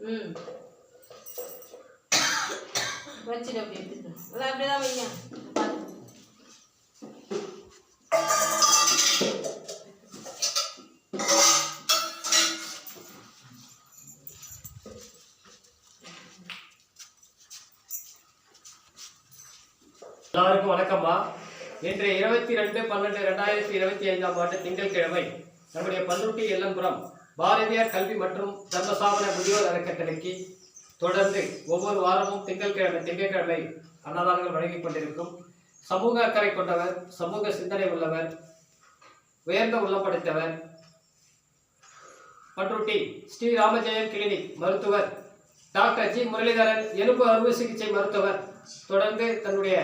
ம். வச்சுட்டு அப்படி அப்படியே தான் வைங்க. எல்லாருக்கும் வணக்கம்மா. இன்று இருபத்தி ரெண்டு பன்னெண்டு ரெண்டாயிரத்தி இருபத்தி ஐந்தாம் ஆண்டு திங்கட்கிழமை. நம்முடைய பண்ருட்டி எல்லம்புரம் பாரதியார் கல்வி மற்றும் தர்மசாதன முதியோர் அறக்கட்டளைக்கு தொடர்ந்து ஒவ்வொரு வாரமும் திங்கட்கிழமை திங்கட்கிழமை அன்னதானங்கள் வழங்கிக் கொண்டிருக்கும். சமூக அக்கறை கொண்டவர் சமூக சிந்தனை உள்ளவர் உயர்ந்த உள்ளம் படைத்தவர் பன்ருட்டி ஸ்ரீ ராமஜெயம் கிளினிக் மருத்துவர் டாக்டர் ஜி. முரளிதரன் எலும்பு அறுவை சிகிச்சை மருத்துவர் தொடர்ந்து தன்னுடைய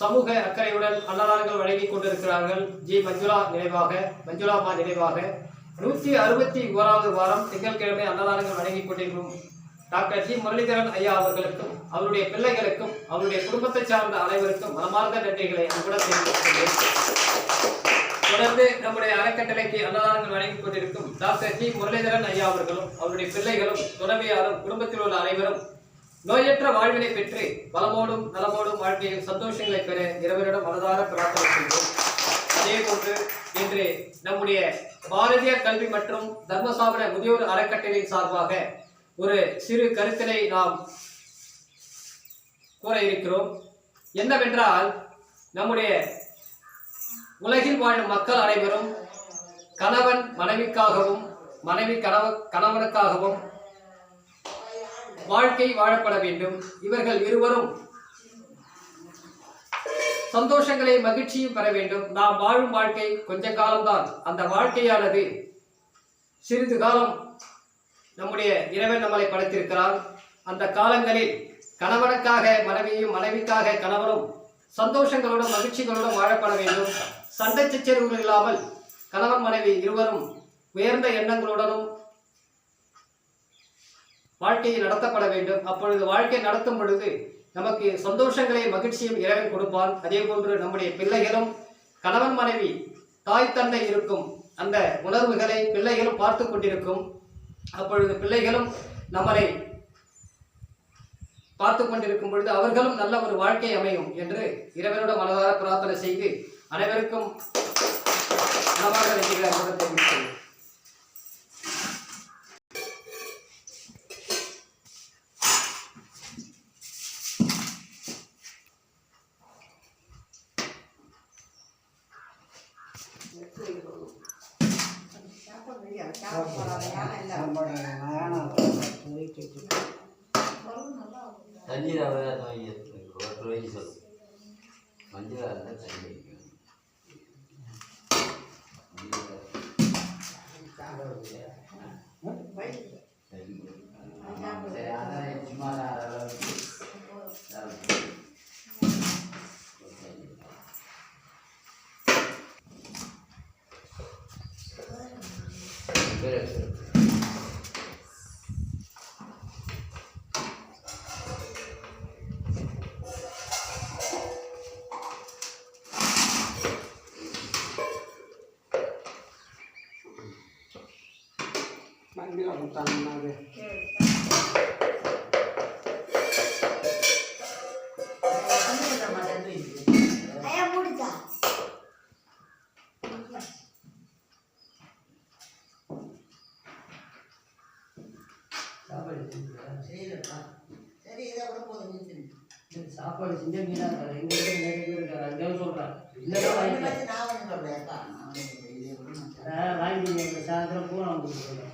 சமூக அக்கறையுடன் அன்னதானங்கள் வழங்கிக் கொண்டிருக்கிறார்கள். ஜி. மஞ்சுளா நினைவாக மஞ்சுளாமா நினைவாக. நூற்றி அறுபத்தி ஓராவது வாரம் திங்கட்கிழமை அன்னதானங்கள் வழங்கிக் கொண்டிருக்கும் டாக்டர் ஜி. முரளிதரன் ஐயா அவர்களுக்கும் அவருடைய பிள்ளைகளுக்கும் அவருடைய குடும்பத்தை சார்ந்த அனைவருக்கும் மனமார்ந்த நன்றிகளை அன்புடன் தெரிவித்துக் தொடர்ந்து நம்முடைய அறக்கட்டளைக்கு அன்னதானங்கள் வழங்கிக் கொண்டிருக்கும் டாக்டர் ஜி. முரளிதரன் ஐயா அவர்களும் அவருடைய பிள்ளைகளும் துணைவியாரும் குடும்பத்தில் உள்ள அனைவரும் நோயற்ற வாழ்வினை பெற்று பலமோடும் நலமோடும் வாழ்க்கையில் சந்தோஷங்களை பெற இறைவனிடம் மனதார பிரார்த்தனை செய்வோம். அதே போன்று இன்று நம்முடைய பாரதிய கல்வி மற்றும் தர்மசாபன முதியோர் அறக்கட்டளையின் சார்பாக ஒரு சிறு கருத்தினை நாம் கூற இருக்கிறோம். என்னவென்றால் நம்முடைய உலகில் வாழும் மக்கள் அனைவரும் கணவன் மனைவிக்காகவும் மனைவி கணவ கணவனுக்காகவும் வாழ்க்கை வாழப்பட வேண்டும். இவர்கள் இருவரும் சந்தோஷங்களை மகிழ்ச்சியும் பெற வேண்டும். நாம் வாழும் வாழ்க்கை கொஞ்ச காலம்தான். அந்த வாழ்க்கையானது சிறிது காலம் நம்முடைய இறைவன் நம்மளை படைத்திருக்கிறார். அந்த காலங்களில் கணவனுக்காக மனைவியும் மனைவிக்காக கணவனும் சந்தோஷங்களோடும் மகிழ்ச்சிகளோடும் வாழப்பட வேண்டும். சண்டை சச்சரவுகள் இல்லாமல் கணவன் மனைவி இருவரும் உயர்ந்த எண்ணங்களுடனும் வாழ்க்கையை நடத்தப்பட வேண்டும். அப்பொழுது வாழ்க்கை நடத்தும் பொழுது நமக்கு சந்தோஷங்களையும் மகிழ்ச்சியும் இறைவன் கொடுப்பான். அதே போன்று நம்முடைய பிள்ளைகளும் கணவன் மனைவி தாய் தந்தை இருக்கும் அந்த உணர்வுகளை பிள்ளைகளும் பார்த்து கொண்டிருக்கும். அப்பொழுது பிள்ளைகளும் நம்மளை பார்த்து கொண்டிருக்கும் பொழுது அவர்களும் நல்ல ஒரு வாழ்க்கை அமையும் என்று இறைவனோட மனதார பிரார்த்தனை செய்து அனைவருக்கும் மனமாக அன்புடன் தெரிவித்துள்ளேன் தண்ணீர் அவதான் துவங்கி ஒரு ரூபாய்க்கு சொல்லு. மஞ்சள் இருந்தால் தண்ணி வைக்கணும். சரி Ini lakukan menarik. மீனா இருக்காரு எங்க வீட்டுல நிறைய பேர் இருக்காரு அங்கே சொல்றேன் இல்லைன்னா வாங்கிக்கலாம் ஆ, வாங்கிக்கீங்க சாயந்தரம் பூரா வாங்கி கொடுத்துருங்க அவங்க அவங்க அவங்க அது வீட்டு குழம்பு இது ஊத்து. வந்து வந்து. இந்த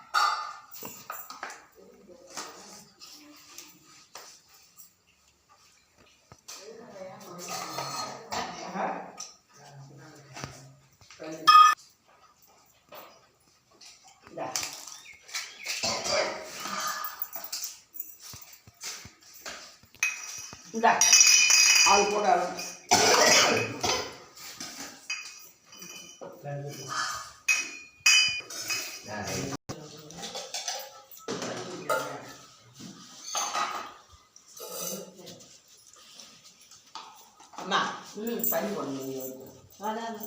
இந்தா ஆள் போட அம்மா ம் பண்ணி பண்ணுங்க அதான்